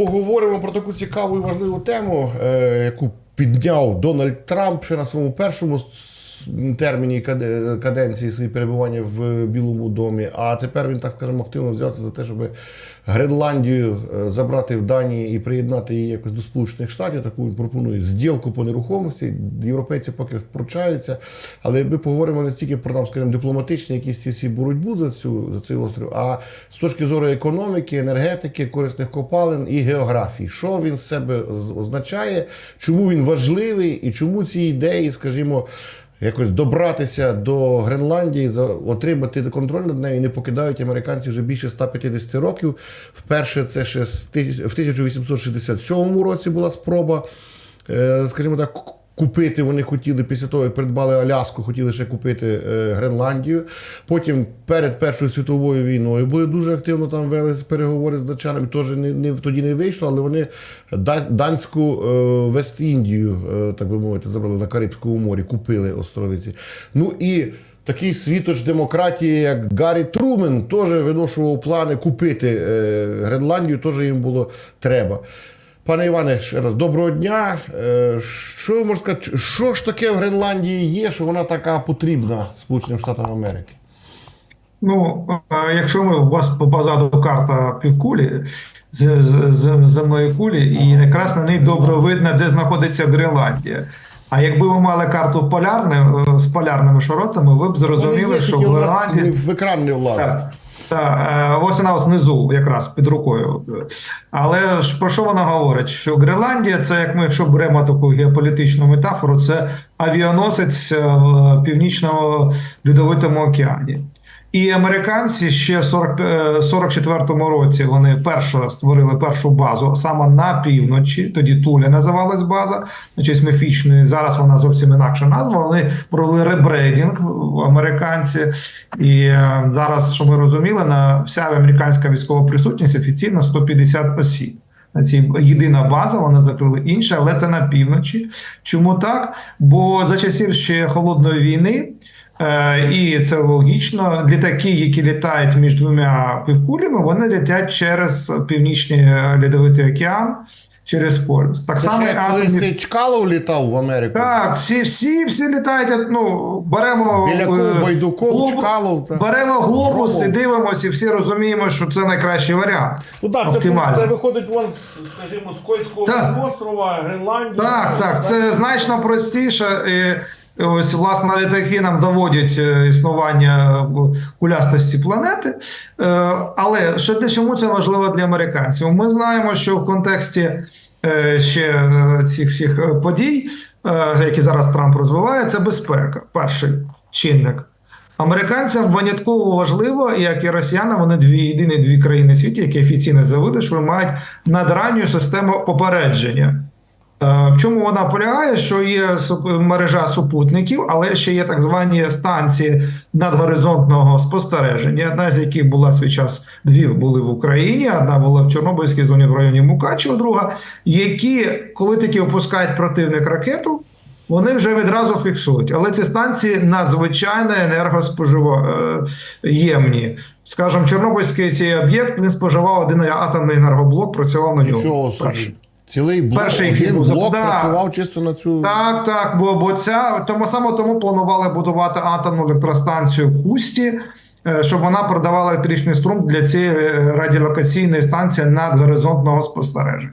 Поговоримо про таку цікаву і важливу тему, е, яку підняв Дональд Трамп ще на своєму першому терміні каде- каденції своєї перебування в Білому домі. А тепер він, так скажемо, активно взявся за те, щоб Гренландію е, забрати в Данії і приєднати її якось до Сполучених Штатів. Таку він пропонує зділку по нерухомості. Європейці поки пручаються. Але ми поговоримо не тільки про там, скажімо, дипломатичні якісь ці всі боротьбу за цю за цей острів, а з точки зору економіки, енергетики, корисних копалин і географії. Що він з себе означає, чому він важливий і чому ці ідеї, скажімо. Якось добратися до Гренландії, отримати контроль над нею не покидають американці вже більше 150 років. Вперше це ще в 1867 році була спроба, е, скажімо так, купити. Вони хотіли після того, як придбали Аляску, хотіли ще купити е, Гренландію. Потім перед Першою світовою війною були дуже активно там вели переговори з датчанами. Теж не, не тоді не вийшло, але вони данську е, Вест-Індію, е, так би мовити, забрали на Карибському морі, купили островиці. Ну і такий світоч демократії, як Гаррі Трумен, теж виношував плани купити е, Гренландію, теж їм було треба. Пане Іване, ще раз доброго дня. Е, Що ви можете сказати, що ж таке в Гренландії є, що вона така потрібна Сполученим Штатам Америки? Ну, е, якщо ми у вас позаду карта півкулі земної кулі, і якраз на ній добре видно, де знаходиться Гренландія. А якби ви мали карту полярне, з полярними широтами, ви б зрозуміли, що в Гренландії. в екран не влазить. Так, ось вона знизу, якраз під рукою. Але ж про що вона говорить? Що Гренландія це, як ми якщо беремо таку геополітичну метафору, це авіаносець е, в північному льодовитому океані. І американці ще в 40, е, 44-му році вони перше створили першу базу саме на півночі. Тоді Туля називалась база, на честь міфічної. Зараз вона зовсім інакша назва. Вони провели ребрейдинг американці. І е, зараз, що ми розуміли, на вся американська військова присутність офіційно 150 осіб. На цій єдина база, вони закрили інше, але це на півночі. Чому так? Бо за часів ще холодної війни. Е, І це логічно. Літаки, які літають між двома півкулями, вони летять через північний льодовитий океан, через полюс. Так Це само атомні- Чкалов літав в Америку. так, всі, всі, всі літають. Ну беремо Біляков, е, Байдуков, глоб- Чкалов, так. беремо глобус Громов. і дивимося, і всі розуміємо, що це найкращий варіант. Ну так, це, Оптимально. це виходить вон, скажімо, з Койського Так. острова, Гренландія. Так, так, це значно простіше. І ось власне літаки нам доводять е, існування е, кулястості планети. Е, Але що для чому це важливо для американців? Ми знаємо, що в контексті е, ще цих всіх подій, які зараз Трамп розвиває, це безпека. Перший чинник. Американцям винятково важливо, як і росіянам, вони дві єдині дві країни світі, які офіційно заявили, що мають надранню систему попередження. Е, В чому вона полягає? Що є мережа супутників, але ще є так звані станції надгоризонтного спостереження, одна з яких була свій час дві були в Україні, одна була в Чорнобильській зоні в районі Мукачева, друга, які, коли тільки опускають противник ракету, вони вже відразу фіксують. Але ці станції надзвичайно енергоспоживаємні. Скажімо, Чорнобильський цей об'єкт він споживав один атомний енергоблок, працював на ньому. Нічого собі. Цілий блок, Перший, один був блок да. працював чисто на цю. Так, так, бо, бо ця тому саме тому планували будувати атомну електростанцію в Хусті, е, щоб вона продавала електричний струм для цієї е, радіолокаційної станції надгоризонтного спостереження.